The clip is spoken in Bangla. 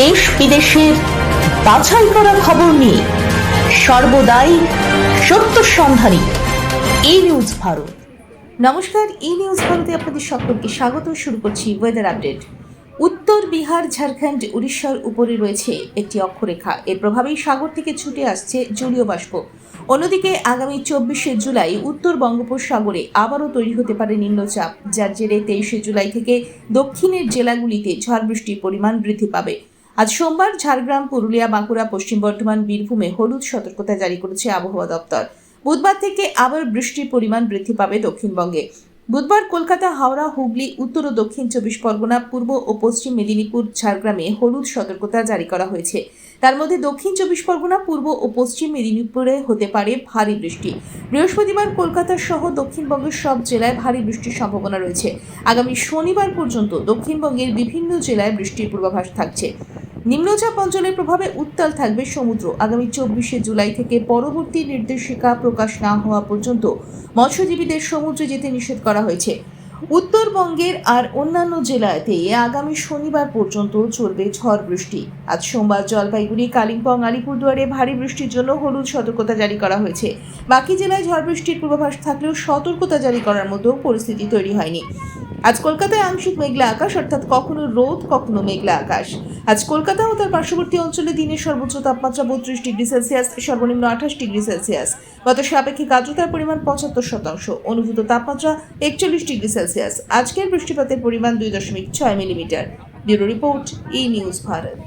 দেশ বিদেশের বাছাই করা খবর নিয়ে সর্বদাই সত্য সন্ধানী এই নিউজ ভারত। নমস্কার ই নিউজ ভারতে আপনাদের সকলকে স্বাগত। শুরু করছি ওয়েদার আপডেট উত্তর বিহার, ঝাড়খণ্ড, উড়িষ্যার উপরে রয়েছে একটি অক্ষরেখা। এর প্রভাবেই সাগর থেকে ছুটে আসছে জলীয় বাষ্প। অন্যদিকে আগামী চব্বিশে জুলাই উত্তর বঙ্গোপসাগরে আবারও তৈরি হতে পারে নিম্নচাপ। যার জেরে তেইশে জুলাই থেকে দক্ষিণের জেলাগুলিতে ঝড় বৃষ্টির পরিমাণ বৃদ্ধি পাবে। আজ সোমবার ঝাড়গ্রাম, পুরুলিয়া, বাঁকুড়া, পশ্চিম বর্ধমান, বীরভূমে হলুদ সতর্কতা জারি করেছে আবহাওয়া দপ্তর। বুধবার থেকে আবার বৃষ্টির পরিমাণ বৃদ্ধি পাবে দক্ষিণবঙ্গে। বুধবার কলকাতা, হাওড়া, হুগলি, উত্তর ও দক্ষিণ চব্বিশ পরগনা, পূর্ব ও পশ্চিম মেদিনীপুর, ঝাড়গ্রামে হলুদ সতর্কতা জারি করা হয়েছে। তার মধ্যে দক্ষিণ চব্বিশ পরগনা, পূর্ব ও পশ্চিম মেদিনীপুরে হতে পারে ভারী বৃষ্টি। বৃহস্পতিবার কলকাতা সহ দক্ষিণবঙ্গের সব জেলায় ভারী বৃষ্টির সম্ভাবনা রয়েছে। আগামী শনিবার পর্যন্ত দক্ষিণবঙ্গের বিভিন্ন জেলায় বৃষ্টির পূর্বাভাস থাকছে। নিম্নচাপ অঞ্চলের প্রভাবে উত্তাল থাকবে সমুদ্র। আগামী চব্বিশে জুলাই থেকে পরবর্তী নির্দেশিকা প্রকাশ না হওয়া পর্যন্ত মৎস্যজীবীদের সমুদ্রে যেতে নিষেধ করা হয়েছে। উত্তরবঙ্গের আর অন্যান্য জেলাতে আগামী শনিবার পর্যন্ত চলবে ঝড় বৃষ্টি। আজ সোমবার জলপাইগুড়ি, কালিম্পং, আলিপুরদুয়ারে ভারী বৃষ্টির জন্য হলুদ সতর্কতা জারি করা হয়েছে। বাকি জেলায় ঝড় বৃষ্টির পূর্বাভাস থাকলেও সতর্কতা জারি করার মতো পরিস্থিতি তৈরি হয়নি। আজ কলকাতায় আংশিক মেঘলা আকাশ, অর্থাৎ কখনো রোদ, কখনো মেঘলা আকাশ। আজ কলকাতা ও তার পার্শ্ববর্তী অঞ্চলে দিনের সর্বোচ্চ তাপমাত্রা বত্রিশ ডিগ্রি সেলসিয়াস, সর্বনিম্ন আঠাশ ডিগ্রি সেলসিয়াস। বাতাসে সাপেক্ষিক আর্দ্রতার পরিমাণ পঁচাত্তর শতাংশ। অনুভূত তাপমাত্রা একচল্লিশ ডিগ্রি সেলসিয়াস। আজকের বৃষ্টিপাতের পরিমাণ দুই দশমিক ছয় millimetre. Bureau report E news Bharat.